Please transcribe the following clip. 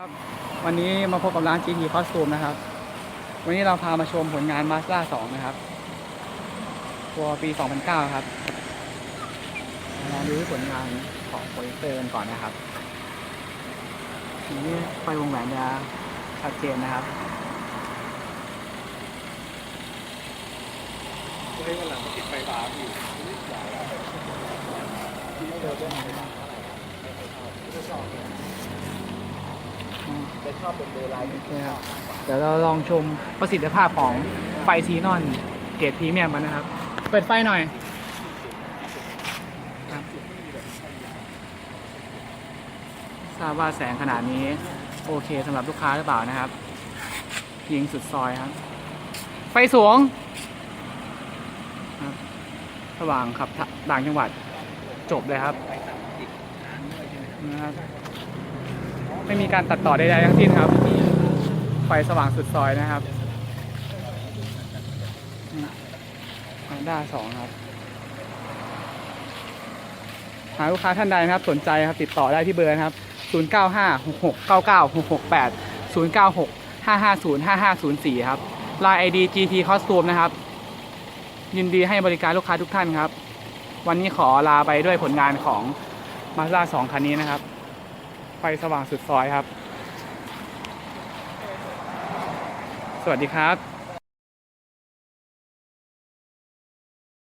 ครับวันนี้มาพบกับร้าน GT Costume นะครับ วันนี้เราพามาชมผลงาน Mazda 2 นะครับ ตัวปี 2009 ครับมาดูที่ผลงานของโปรเจคเตอร์กันก่อนนะครับทีนี้ไฟวงแหวนจะชัดเจนนะครับเฮ้ยวันหลังมาติดไฟฟ้าพี่จะชอบเป็นเด ย์ไลท์ครับเดี๋ยวเราลองชมประสิทธิภาพของไฟซีนอนเกรดพรีเมียมกันนะครับ เปิดไฟหน่อยทราบว่าแสงขนาดนี้โอเคสำหรับลูกค้าหรือเปล่านะครับ ยิงสุดซอยครับ ไฟสูงครับระหว่างขับต่างจังหวัดจบเลยครับนะครับ ไม่มีการตัดต่อใดๆทั้งสิ้นครับ ไฟสว่างสุดซอยนะครับฮอนด้าสองครับ หาลูกค้าท่านใดนะครับสนใจครับติดต่อได้ที่เบอร์นะครับ 0 9 5 6 6 9 9 6 6 8 0 9 6 5 5 0 5 5 0 4 ครับ Line ID GT Costume นะครับ ยินดีให้บริการลูกค้าทุกท่านครับ วันนี้ขอลาไปด้วยผลงานของ Mazda 2 คันนี้นะครับ สว่างสุดซอยครับ สวัสดีครับ